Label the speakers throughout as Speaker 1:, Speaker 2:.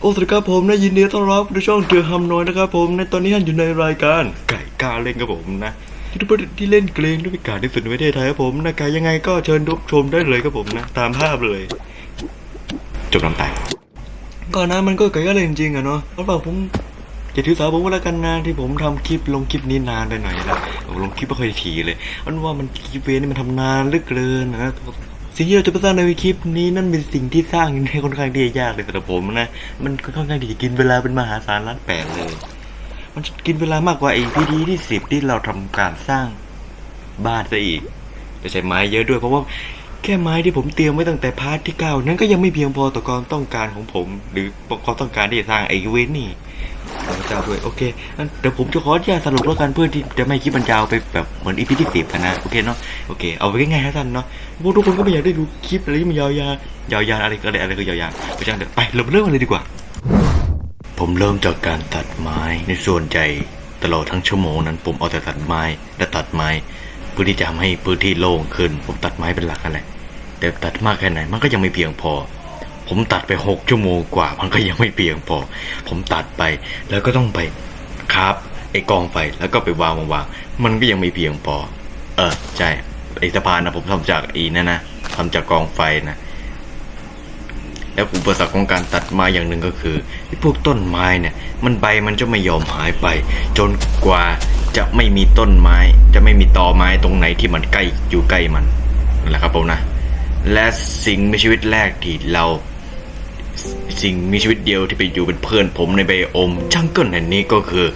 Speaker 1: โอ้สวัสดีครับผมนะยินดีต้อนรับในช่องเดือฮัมน้อยนะครับผมในตอนนี้ท่านอยู่ในรายการไก่กาเล่นครับผมนะยูทูบเบอร์ที่เล่นเกมด้วยการที่สุดในประเทศไทยครับผมนะไก่ยังไงก็เชิญรับชมได้เลยครับผมนะตามภาพเลย จบน้ำตายก่อนหน้ามันก็ไก่ก็เล่นจริงอะเนาะเพราะว่าผมจะถือสาผมก็แล้วกันนะที่ผมทำคลิปลงคลิปนี้นานไปหน่อยล้วผมลงคลิปไม่ค่อยถี่เลยอันว่ามันคลิปเวนี่มันทำนานหลือเกินนะ สิ่งที่เราจะไปสร้างในคลิปนี้นั่นเป็นสิ่งที่สร้างในค่อนข้างที่จะยากเลยสำหรับผมนะ มันค่อนข้างที่จะกินเวลาเป็นมหาศาลล้านแปดเลย มันกินเวลามากกว่าไอ้พีดีที่สิบที่เราทำการสร้างบ้านซะอีกจะใช้ไม้เยอะด้วยเพราะว่า ค่ไม้ที่ผมเตรียมไว้ตั้งแต่พาร์ทที่เก้านั้นก็ยังไม่เพียงพอต่อความต้องการของผม หรือความต้องการที่จะสร้างไอ้เวนนี่ขอเจ้าด้วยโอเคงั้นเดี๋ยวผมจะขออนุญาตสรุปแล้วกันเพื่อที่จะไม่ให้คลิปมันยาวไปแบบเหมือนอีพีที่สิบนะโอเคเนาะโอเคเอาไปง่ายๆให้ท่านเนาะพวกทุกคนก็ไม่อยากได้ดูคลิปอะไรที่มันยาวๆยาวๆอะไรก็อะไรอะไรก็ยาวๆไปจังเดี๋ยวไปเราเริ่มกันเลยดีกว่า ผมเริ่มจากการตัดไม้ในส่วนใหญ่ตลอดทั้งชั่วโมงนั้น ผมเอาแต่ตัดไม้และตัดไม้ เพื่อที่จะทำให้พื้นที่โล่งขึ้น ผมตัดไม้เป็นหลักนั่นแหละ แต่ตัดมากแค่ไหนมันก็ยังไม่เพียงพอ ผมตัดไปหกชั่วโมงกว่า มันก็ยังไม่เพียงพอ ผมตัดไปแล้วก็ต้องไปคราบไอ้กองไฟแล้วก็ไปวางวางวางมันก็ยังไม่เพียงพอ เออใช่ไอ้สะพานนะผมทำจากอีนั่นนะทำจากกองไฟนะแล้วอุปสรรคของการตัดไม้อย่างหนึ่งก็คือไอ้พวกต้นไม้เนี่ย มันใบมันจะไม่ยอมหายไป จนกว่าจะไม่มีต้นไม้ จะไม่มีตอไม้ตรงไหนที่มันใกล้อยู่ใกล้มันนั่นแหละครับผมนะ และสิ่งมีชีวิตแรกที่เรา สิ่งมีชีวิตเดียวที่ไปอยู่เป็นเพื่อนผมในไบโอมจังเกิลแห่งนี้ก็คือ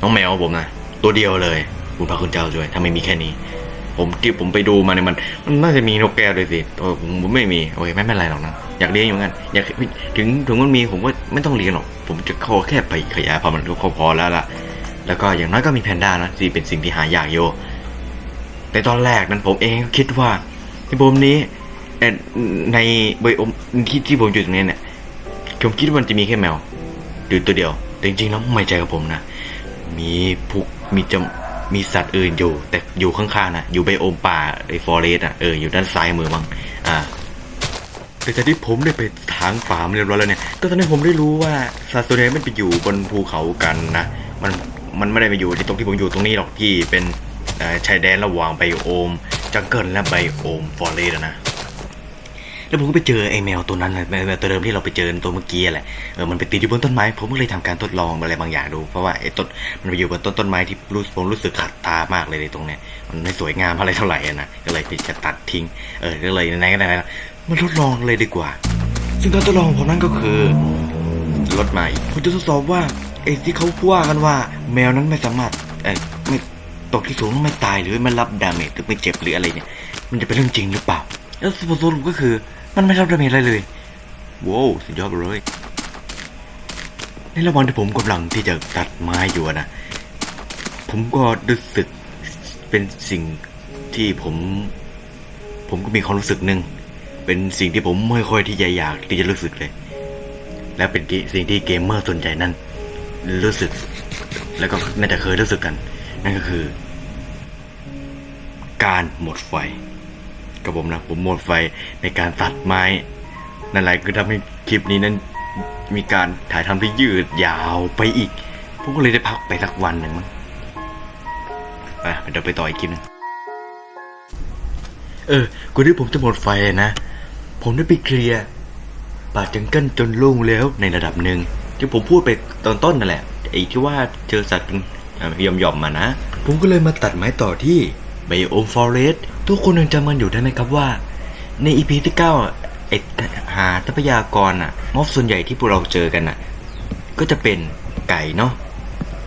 Speaker 1: น้องแมวผมนะตัวเดียวเลยคุณพระคุณเจ้าช่วยถ้าไม่มีแค่นี้ ผมที่ผมไปดูมาเนี่ยมัน มันน่าจะมีนกแก้วด้วยสิตัวผมไม่มีโอเคไม่เป็นไรหรอกนะอยากเลี้ยงอยู่เหมือนกันอยากถึงถึงมันมีผมก็ไม่ต้องเลี้ยงหรอก ผมจะขอแค่ไปขยายพันธุ์มันก็พอแล้วล่ะแล้วก็อย่างน้อยก็มีแพนด้านะที่เป็นสิ่งที่หายากอยู่ แต่ตอนแรกนั้นผมเองก็คิดว่าที่ผมนี้ในไบโอมที่ที่ผมอยู่ตรงนี้เนี่ยผมคิดว่ามันจะมีแค่แมวอยู่ตัวเดียว แต่จริงๆแล้วไม่ใช่กับผมนะ มีพวกมีจำมีสัตว์อื่นอยู่ แต่อยู่ข้างๆนะอยู่ไบโอมป่าไอ้ฟอเรส์อะเอออยู่ด้านซ้ายมือมั้งอ่าแต่จากที่ผมได้ไปทางป่ามาเรียบร้อยแล้วเนี่ยแต่ตอนนี้ผมได้รู้ว่าสัตว์ตัวนี้มันไปอยู่บนภูเขากันนะมันมันไม่ได้ไปอยู่ที่ตรงที่ผมอยู่ตรงนี้หรอกที่เป็น ชายแดนระหว่างไบโอมจังเกิลและไบโอมฟอเรสต์นะ แล้วผมก็ไปเจอไอ้แมวตัวนั้นเลยแมวตัวเดิมที่เราไปเจอตัวเมื่อกี้แหละเออมันไปติดอยู่บนต้นไม้ผมก็เลยทำการทดลองอะไรบางอย่างดู เพราะว่าไอ้ต้นมันไปอยู่บนต้นต้นไม้ที่รู้ผมรู้สึกขัดตามากเลยในตรงเนี้ยมันไม่สวยงามอะไรเท่าไหร่นะก็เลยจะตัดทิ้งเออก็เลยไหนก็ไหนๆแล้วมาทดลองเลยดีกว่า ซึ่งการทดลองของผมนั้นก็คือรถใหม่ผมจะทดสอบว่าไอ้ที่เขาว่ากันว่า แมวนั้นไม่สามารถเออไม่ ตกที่สูงไม่ตายหรือไม่รับดาเมจหรือไม่เจ็บหรืออะไรเนี่ย มันจะเป็นเรื่องจริงหรือเปล่า แล้วสรุปก็คือ มันไม่รับดาเมจอะไรเลยว้าวสุดยอดเลยในระหว่างที่ผมกำลังที่จะตัดไม้อยู่นะผมก็รู้สึกเป็นสิ่งที่ผม ผมก็มีความรู้สึกหนึ่งเป็นสิ่งที่ผมไม่ค่อยที่จะอยากที่จะรู้สึกเลย และเป็นสิ่งที่เกมเมอร์ส่วนใหญ่นั้น รู้สึก แล้วก็น่าจะเคยรู้สึกกัน นั่นก็คือ การหมดไฟกับผมนะผมหมดไฟในการตัดไม้ นั่นแหละคือทำให้คลิปนี้นั้นมีการถ่ายทำที่ยืดยาวไปอีก ผมก็เลยได้พักไปสักวันหนึ่งมั้งไปเดี๋ยวไปต่ออีกคลิปนึงเออก่อที่ผมจะหมดไฟนะ ผมได้ไปเคลียร์ป่าจังกิลจนโล่งแล้วในระดับหนึ่งที่ผมพูดไปตอนต้นนั่นแหละไอ้ที่ว่าเจอสัตว์ ยอมยอมๆมานะ ผมก็เลยมาตัดไม้ต่อที่ไบโอมฟอเรสทุกคนยังจำมันอยู่ได้ไหมครับว่า ในอีพีที่เก้าไอหาทรัพยากรอะมอบส่วนใหญ่ที่พวกเราเจอกันอะก็จะเป็นไก่เนาะ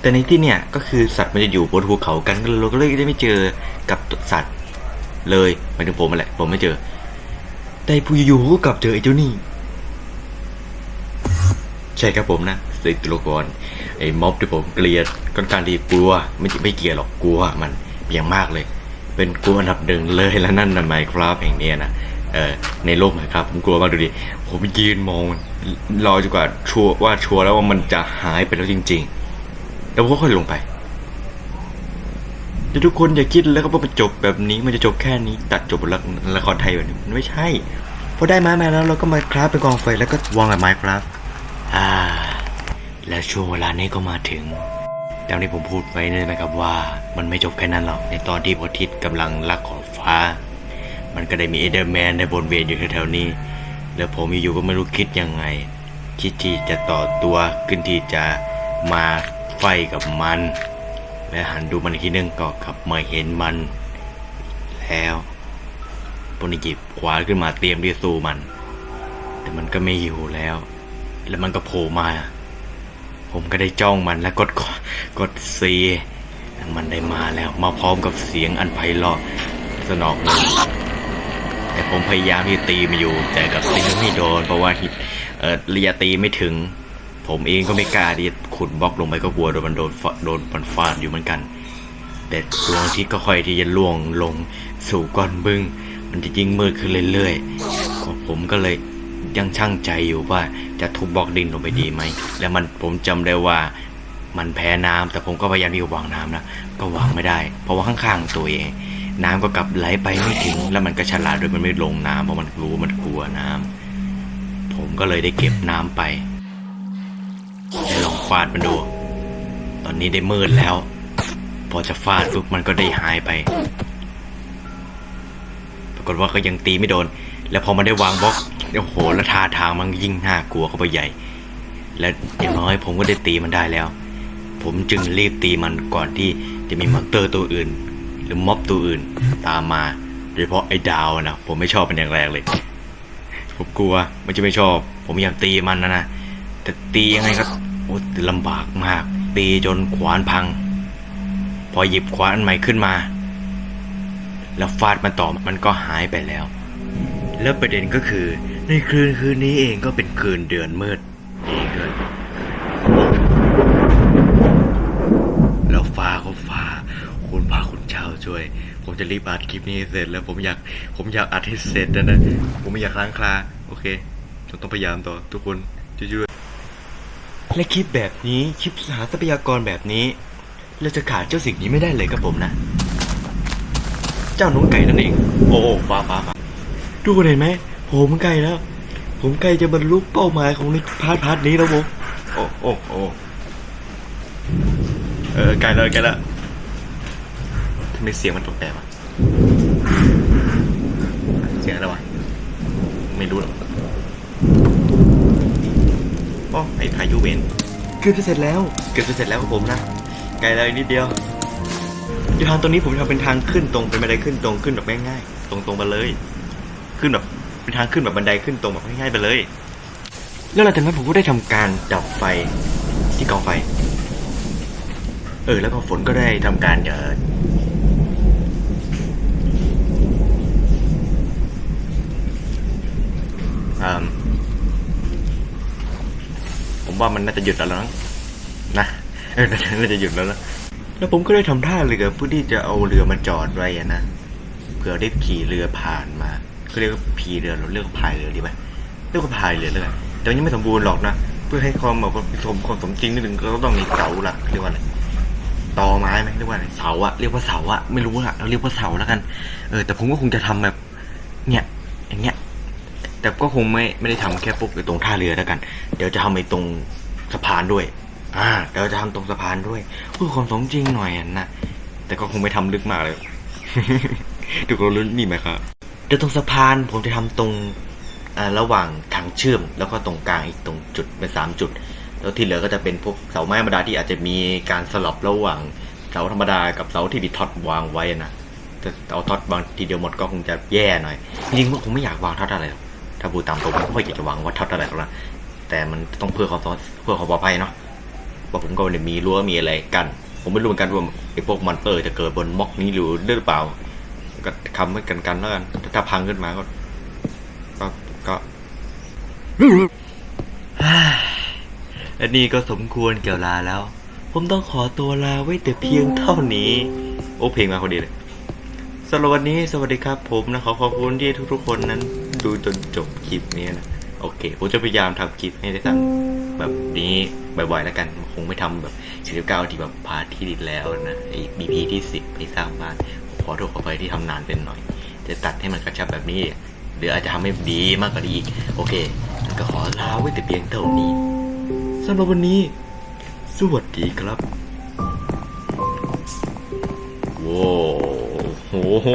Speaker 1: แต่ในที่เนี่ยก็คือสัตว์มันจะอยู่บนภูเขากันก็เลยเราก็เลยได้ไม่เจอกับสัตว์ เลยหมายถึงผมนั่นแหละ ผมไม่เจอ แต่ผู้อยู่ๆก็กลับเจอไอ้เจ้านี่ ใช่ครับผมนะสิตัวละคร ไอ้ม็อบที่ผมเกลียดค่อนข้างที่กลัว ไม่ไม่เกลียดหรอกกลัวมันอย่างมากเลย เป็นกลัวอันดับหนึ่งเลยแล้วนั่นนะไมครับแห่งเนี้ยนะเออในโลกไหมครับผมกลัวมากดูดิผมยืนมองรอจนกว่าชัวว่าชัวแล้วว่ามันจะหายไปแล้วจริง ๆ แล้วก็ค่อยลงไปแต่ทุกคนอย่าคิดแล้วก็ว่ามันจบแบบนี้มันจะจบแค่นี้ตัดจบละละครไทยแบบนี้มันไม่ใช่พอได้ไม้มาแล้วเราก็มาคราฟเป็นกองไฟแล้วก็วางกับไม้ครับอ่า และช่วงเวลานี้ก็มาถึงตามที่ผมพูดไว้นี่นะครับว่ามันไม่จบแค่นั้นหรอก ในตอนที่พระอาทิตย์กำลังลักขอบฟ้า มันก็ได้มีเอเดอร์แมนในบนเวนอยู่แถวๆนี้ แล้วผมอยู่ก็ไม่รู้คิดยังไงคิดที่จะต่อตัวขึ้นที่จะมาไฟกับมัน และหันดูมันอีกทีนึงก็กลับมาเห็นมัน แล้วผมได้หยิบขวาขึ้นมาเตรียมที่จะสู้มัน แต่มันก็ไม่อยู่แล้ว แล้วมันก็โผล่มา ผมก็ได้จ้องมันแล้วกดกดซีมันได้มาแล้วมาพร้อมกับเสียงอันไพเราะสนอกหูแต่ผมพยายามที่ตีมันอยู่ แต่กับตีไม่โดนเพราะว่าทีเออระยะตีไม่ถึง ผมเองก็ไม่กล้าที่จะขุดบล็อกลงไปก็กลัวโดนมันโดนโดนมันฟาดอยู่เหมือนกัน แต่ดวงที่ก็ค่อยที่จะล่วงลงสู่ก้อนบึ้งมันจะยิ่งมืดขึ้นเรื่อยๆผมก็เลย ยังช่างใจอยู่ว่าจะทุบบล็อกดินลงไปดีไหม แล้วมันผมจำได้ว่ามันแพ้น้ำแต่ผมก็พยายามที่จะวางน้ำนะ ก็วางไม่ได้ เพราะว่าข้างๆตัวเอง น้ำก็กลับไหลไปไม่ถึง แล้วมันก็ฉลาดโดยมันไม่ลงน้ำเพราะมันรู้มันกลัวน้ำผมก็เลยได้เก็บน้ำไปได้ลองฟาดมันดู ตอนนี้ได้มืดแล้ว พอจะฟาดปุ๊บมันก็ได้หายไป ปรากฏว่าก็ยังตีไม่โดน แล้วพอมันได้วางบล็อก โอ้โหแล้วท่าทางมันยิ่งน่ากลัวเข้าไปใหญ่ และอย่างน้อยผมก็ได้ตีมันได้แล้ว ผมจึงรีบตีมันก่อนที่จะมีมอนเตอร์ตัวอื่น หรือม็อบตัวอื่น ตามมา โดยเฉพาะไอ้ดาวนะผมไม่ชอบเป็นอย่างแรกเลยผมกลัวมันจะไม่ชอบ ผมอยากตีมันนะนะแต่ตียังไงก็โอ้ลำบากมาก ตีจนขวานพัง พอหยิบขวานอันใหม่ขึ้นมา แล้วฟาดมันต่อมันก็หายไปแล้ว แล้วประเด็นก็คือ ในคืนคืนนี้เองก็เป็นคืนเดือนมืดเองด้วยแล้วฟ้าก็ฟ้า คุณพระคุณเจ้าช่วย ผมจะรีบอัดคลิปนี้เสร็จแล้วผมอยากผมอยากอัดให้เสร็จนะนะผมไม่อยากล้างคลาโอเคผมต้องพยายามต่อทุกคนช่วยและคลิปแบบนี้คลิปหาทรัพยากรแบบนี้เราจะขาดเจ้าสิ่งนี้ไม่ได้เลยครับผมนะ เจ้าน้องไก่นั่นเอง โอ้ฟ้าฟ้าฟ้าทุกคนเห็นไหม ผมใกล้แล้ว ผมใกล้จะบรรลุเป้าหมายของในพาร์ทพาร์ทนี้แล้วผมโอ้โอ้โอ้เออใกล้แล้วใกล้แล้วทำไมเสียงมันตกแต่วะเสียงอะไรวะไม่รู้หรอกโอ้ไอ้พายุเวนเกือบจะเสร็จแล้ว เกือบจะเสร็จแล้วของผมนะไกลแล้วอีกนิดเดียวเดี๋ยวทางตรงนี้ผมทำเป็นทางขึ้นตรงเป็นบันไดขึ้นตรงขึ้นแบบง่ายๆตรงๆไปเลย ขึ้นแบบ เป็นทางขึ้นแบบบันไดขึ้นตรงแบบง่ายๆไปเลย แล้วหลังจากนั้นผมก็ได้ทำการดับไฟที่กองไฟ เออ แล้วก็ฝนก็ได้ทำการเอ่อผมว่ามันน่าจะหยุดแล้วนะนะเออน่าจะหยุดแล้วนะแล้วผมก็ได้ทำท่าเรือเพื่อที่จะเอาเรือมาจอดไว้นะเผื่อได้ขี่เรือผ่านมา เขาเรียกว่าพีเรือหรือเรียกว่าพายเรือดีไหมเรียกว่าพายเรือเลยแต่ยังไม่สมบูรณ์หรอกนะเพื่อให้ความแบบสมความสมจริงนิดนึงก็ต้องมีเสาหลักเรียกว่าอะไรตอไม้ไหมเรียกว่าอะไรเสาอะเรียกว่าเสาอะไม่รู้อะเราเรียกว่าเสาแล้วกัน เออแต่ผมก็คงจะทำแบบ เนี่ยอย่างเงี้ยแต่ก็คงไม่ไม่ได้ทำแค่ปุ๊บอยู่ตรงท่าเรือแล้วกัน เดี๋ยวจะทำไอ้ตรงสะพานด้วยอ่าเดี๋ยวจะทำตรงสะพานด้วยเพื่อความสมจริงหน่อยนะแต่ก็คงไม่ทำลึกมากเลยทุกคนรู้นี่ไหมครับ เดี๋ยวตรงสะพานผมจะทำตรงระหว่างทางเชื่อม แล้วก็ตรงกลางอีกตรงจุดเป็นสามจุด แล้วที่เหลือก็จะเป็นพวกเสาไม้ธรรมดาที่อาจจะมีการสลับระหว่างเสาธรรมดากับเสาที่มีท็อตวางไว้นะแต่เอาท็อตวางทีเดียวหมดก็คงจะแย่หน่อยจริงๆผมไม่อยากวางท็อตอะไรหรอกถ้าพูตามตรงผมก็ไม่อยากจะวางว่าท็อตอะไรหรอกนะแต่มันต้องเพื่อความเพื่อความปลอดภัยเนาะว่าผมก็มีรั้วมีอะไรกัน ผมไม่รู้เหมือนกันว่าไอ้พวกมอนเตอร์จะเกิดบนบล็อกนี้หรือหรือเปล่า ก็คำไว้กันกันแล้วกันถ้าพังขึ้นมาก็ ก็ก็และนี่ก็สมควรเกี่ยวลาแล้ว ผมต้องขอตัวลาไว้แต่เพียงเท่านี้ โอ้เพลงมาพอดีเลยสำหรับวันนี้สวัสดีครับ ผมนะขอขอบคุณที่ทุกๆคนนั้น ดูจนจบคลิปนี้นะโอเคผมจะพยายามทำคลิปให้ได้สั่งแบบนี้บ่อยๆแล้วกันคงไม่ทำแบบ49ที่แบบพาร์ทที่ดิดแล้วนะไอ้ BP ที่ 10ไปสร้างบ้าน ขอโทษขอไปที่ทำนานเป็นหน่อย จะตัดให้มันกระชับแบบนี้ หรืออาจจะทำให้ดีมากกว่านี้อีก โอเคงั้นก็ขอลาไว้แต่เพียงเท่านี้สำหรับวันนี้ สวัสดีครับโว้โห